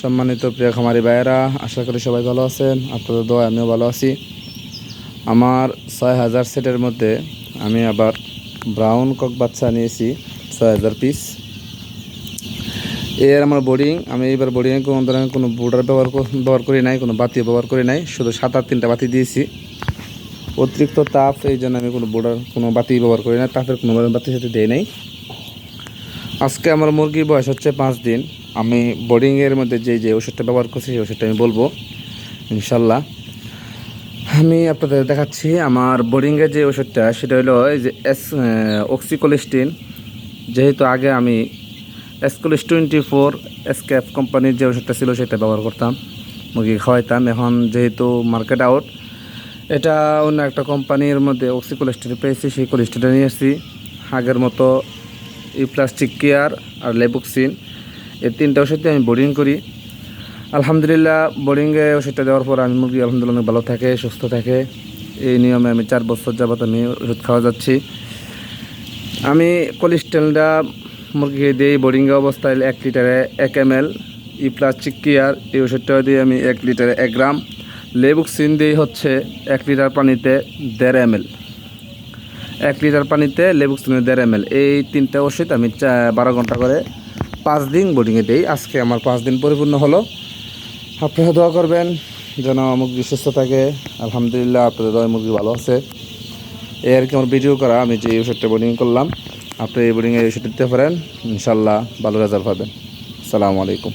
সম্মানিত প্রিয় খামারি ভাইয়েরা, আশা করি সবাই ভালো আছেন, আপনাদের দোয়া, আমিও ভালো আছি। আমার ছয় হাজার সেটের মধ্যে আমি আবার ব্রাউন কক বাচ্চা নিয়েছি, ছয় হাজার পিস এর আমার বোর্ডিং আমি এবার বোর্ডিংয়ে কোনো ধরনের কোনো বোর্ডার ব্যবহার ব্যবহার করি নাই, কোনো বাতি ব্যবহার করি নাই, শুধু সাত আট তিনটা বাতি দিয়েছি। অতিরিক্ত তাপ, এই জন্য আমি কোনো বোর্ডার, কোনো বাতি ব্যবহার করি না তাপের কোনো বাতির সাথে দেয় নাই। আজকে আমার মুরগির বয়স হচ্ছে পাঁচ দিন। আমি বোর্ডিংয়ের মধ্যে যে যে ওষুধটা ব্যবহার করছি, সেই ওষুধটা আমি বলব, ইনশাল্লাহ। আমি আপনাদের দেখাচ্ছি আমার বোর্ডিংয়ের যে ওষুধটা সেটা হলো এই যে এস অক্সিকোলিস্টিন যেহেতু আগে আমি এসকোলিস টোয়েন্টি ফোর এসকেএফ কোম্পানির যে ওষুধটা ছিল, সেটা ব্যবহার করতাম, মুরগি খাওয়াইতাম। এখন যেহেতু মার্কেট আউট এটা অন্য একটা কোম্পানির মধ্যে অক্সিকোলেস্টিন পেয়েছি, সেই কোলেস্টিনটা নিয়ে এসেছি আগের মতো এই প্লাস্টিক কেয়ার আর লেবুক্সিন এই তিনটা ওষুধে আমি বোর্ডিং করি। আলহামদুলিল্লাহ বোর্ডিংয়ে ওষুধটা দেওয়ার পর আমি মুরগি আলহামদুলিল্লাহ ভালো থাকে, সুস্থ থাকে। এই নিয়মে আমি চার বছর যাবত আমি ওষুধ খাওয়া যাচ্ছি। আমি কোলেস্ট্রলটা মুরগিকে দিই বোর্ডিংয়ে অবস্থায় এক লিটারে এক M L E plastic care এই ওষুধটা দিয়ে আমি এক লিটারে এক গ্রাম। লেবুক্সিন দিই হচ্ছে এক লিটার পানিতে দেড় এম এল এক লিটার পানিতে লেবুক্সিনের দেড় এম এল এই তিনটা ওষুধ আমি চা- বারো ঘণ্টা করে পাঁচ দিন বোর্ডিংয়ে দেই। আজকে আমার পাঁচ দিন পরিপূর্ণ হলো। আপনারা দোয়া করবেন যেন মুরগি সুস্থ থাকে। আলহামদুলিল্লাহ, আপনাদের দয় মুরগি ভালো আছে। এই আর কি আমার ভিডিও করা, আমি যে ওষুধটা বোর্ডিং করলাম, আপনি এই বোর্ডিংয়ে ওষুধ দিতে পারেন ইনশাল্লাহ ভালো রেজাল্ট পাবেন। আসসালামু আলাইকুম।